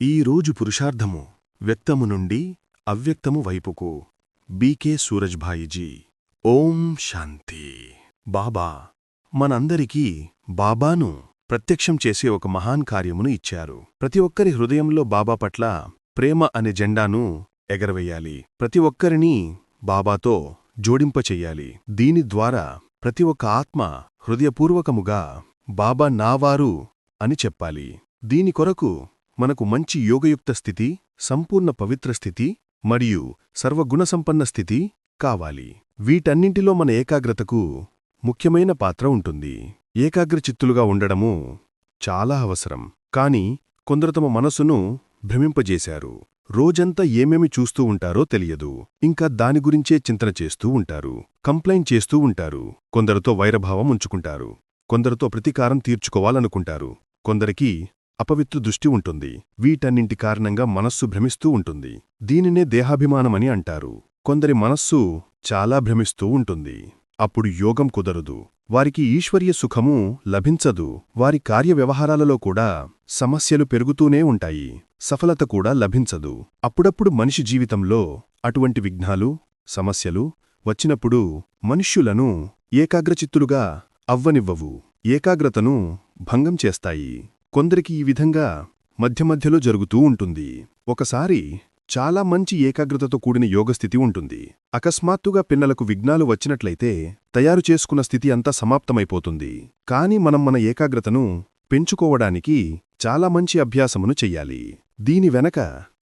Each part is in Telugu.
ఈ రోజు పురుషార్థము. వ్యక్తము నుండి అవ్యక్తము వైపుకు. బీకే సూరజ్భాయిజీ. ఓం శాంతి. బాబా. మనందరికీ బాబాను ప్రత్యక్షం చేసే ఒక మహాన్ కార్యమును ఇచ్చారు. ప్రతి ఒక్కరి హృదయంలో బాబా పట్ల ప్రేమ అనే జెండాను ఎగరవేయాలి. ప్రతి ఒక్కరిని బాబాతో జోడింపచెయ్యాలి దీని ద్వారా ప్రతి ఒక్క ఆత్మ హృదయపూర్వకముగా బాబా నావారు అని చెప్పాలి. దీని కొరకు మనకు మంచి యోగయుక్త స్థితి సంపూర్ణ పవిత్ర స్థితి మరియు సర్వగుణసంపన్న స్థితి కావాలి. వీటన్నింటిలో మన ఏకాగ్రతకు ముఖ్యమైన పాత్ర ఉంటుంది. ఏకాగ్రచిత్తులుగా ఉండడము చాలా అవసరం. కాని కొందరు తమ మనసును భ్రమింపజేశారు. రోజంతా ఏమేమి చూస్తూ ఉంటారో తెలియదు. ఇంకా దాని గురించే చింతన చేస్తూ ఉంటారు. కంప్లైంట్ చేస్తూ ఉంటారు. కొందరితో వైరభావం ఉంచుకుంటారు. కొందరితో ప్రతీకారం తీర్చుకోవాలనుకుంటారు. కొందరికి అపవిత్ర దృష్టి ఉంటుంది. వీటన్నింటి కారణంగా మనస్సు భ్రమిస్తూ ఉంటుంది. దీనినే దేహాభిమానమని అంటారు. కొందరి మనస్సు చాలా భ్రమిస్తూ ఉంటుంది. అప్పుడు యోగం కుదరదు. వారికి ఈశ్వర్య సుఖము లభించదు. వారి కార్యవ్యవహారాలలో కూడా సమస్యలు పెరుగుతూనే ఉంటాయి. సఫలత కూడా లభించదు. అప్పుడప్పుడు మనిషి జీవితంలో అటువంటి విఘ్నాలు సమస్యలు వచ్చినప్పుడు మనుష్యులను ఏకాగ్రచిత్తులుగా అవ్వనివ్వవు. ఏకాగ్రతను భంగం చేస్తాయి. కొందరికి ఈ విధంగా మధ్య మధ్యలో జరుగుతూ ఉంటుంది. ఒకసారి చాలా మంచి ఏకాగ్రతతో కూడిన యోగస్థితి ఉంటుంది. అకస్మాత్తుగా పిన్నలకు విఘ్నాలు వచ్చినట్లయితే తయారు చేసుకున్న స్థితి అంతా సమాప్తమైపోతుంది. కాని మనం మన ఏకాగ్రతను పెంచుకోవడానికి చాలా మంచి అభ్యాసమును చెయ్యాలి. దీని వెనక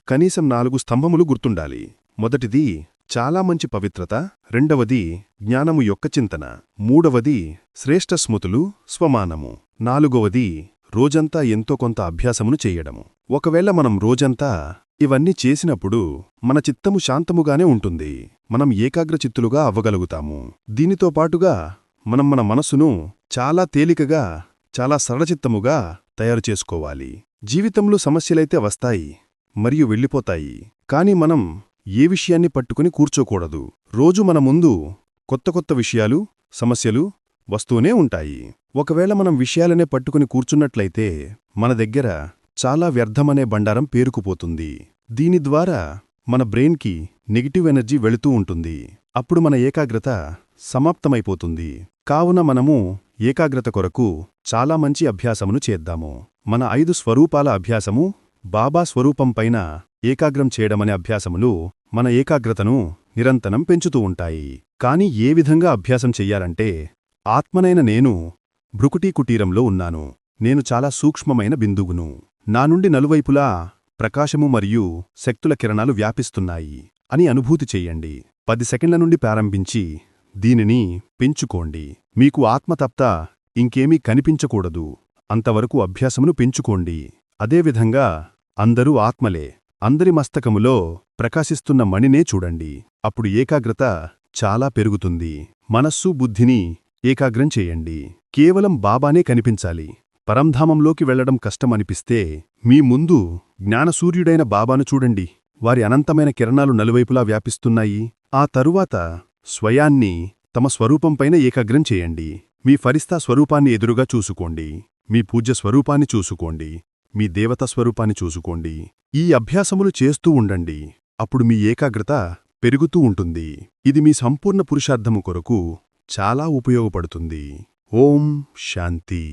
కనీసం నాలుగు స్తంభములు గుర్తుండాలి. మొదటిది చాలా మంచి పవిత్రత రెండవది జ్ఞానము యొక్క చింతన మూడవది శ్రేష్ఠ స్మృతులు స్వమానము నాలుగవది రోజంతా ఎంతో కొంత అభ్యాసమును చెయ్యడము ఒకవేళ మనం రోజంతా ఇవన్నీ చేసినప్పుడు మన చిత్తము శాంతముగానే ఉంటుంది. మనం ఏకాగ్రచిత్తులుగా అవ్వగలుగుతాము. దీనితో పాటుగా మనం మన మనసును చాలా తేలికగా చాలా సరళచిత్తముగా తయారు చేసుకోవాలి. జీవితంలో సమస్యలైతే వస్తాయి మరియు వెళ్ళిపోతాయి. కాని మనం ఏ విషయాన్ని పట్టుకుని కూర్చోకూడదు. రోజు మన ముందు కొత్త కొత్త విషయాలు సమస్యలు వస్తూనే ఉంటాయి. ఒకవేళ మనం విషయాలనే పట్టుకుని కూర్చున్నట్లయితే మన దగ్గర చాలా వ్యర్థమనే బండారం పేరుకుపోతుంది. దీని ద్వారా మన బ్రెయిన్కి నెగిటివ్ ఎనర్జీ వెళుతూ ఉంటుంది. అప్పుడు మన ఏకాగ్రత సమాప్తమైపోతుంది. కావున మనము ఏకాగ్రత కొరకు చాలా మంచి అభ్యాసమును చేద్దాము. మన ఐదు స్వరూపాల అభ్యాసము బాబా స్వరూపంపైన ఏకాగ్రం చేయడమనే అభ్యాసములు మన ఏకాగ్రతను నిరంతరం పెంచుతూ ఉంటాయి. కాని ఏ విధంగా అభ్యాసం చెయ్యాలంటే ఆత్మనైన నేను భృకుటీ కుటీరంలో ఉన్నాను. నేను చాలా సూక్ష్మమైన బిందువును. నా నుండి నలువైపులా ప్రకాశము మరియు శక్తుల కిరణాలు వ్యాపిస్తున్నాయి అని అనుభూతి చెయ్యండి పది సెకండ్ల నుండి ప్రారంభించి దీనిని పెంచుకోండి. మీకు ఆత్మతప్త ఇంకేమీ కనిపించకూడదు. అంతవరకు అభ్యాసమును పెంచుకోండి. అదేవిధంగా అందరూ ఆత్మలే. అందరి మస్తకములో ప్రకాశిస్తున్న మణినే చూడండి. అప్పుడు ఏకాగ్రత చాలా పెరుగుతుంది. మనస్సు బుద్ధిని ఏకాగ్రం చేయండి. కేవలం బాబానే కనిపించాలి. పరంధామంలోకి వెళ్ళడం కష్టమనిపిస్తే మీ ముందు జ్ఞానసూర్యుడైన బాబాను చూడండి. వారి అనంతమైన కిరణాలు నలువైపులా వ్యాపిస్తున్నాయి. ఆ తరువాత స్వయాన్ని తమ స్వరూపంపైన ఏకాగ్రం చేయండి. మీ ఫరిస్తా స్వరూపాన్ని ఎదురుగా చూసుకోండి. మీ పూజ్య స్వరూపాన్ని చూసుకోండి. మీ దేవత స్వరూపాన్ని చూసుకోండి. ఈ అభ్యాసములు చేస్తూ ఉండండి. అప్పుడు మీ ఏకాగ్రత పెరుగుతూ ఉంటుంది. ఇది మీ సంపూర్ణ పురుషార్థము కొరకు చాలా ఉపయోగపడుతుంది. ఓం శాంతి.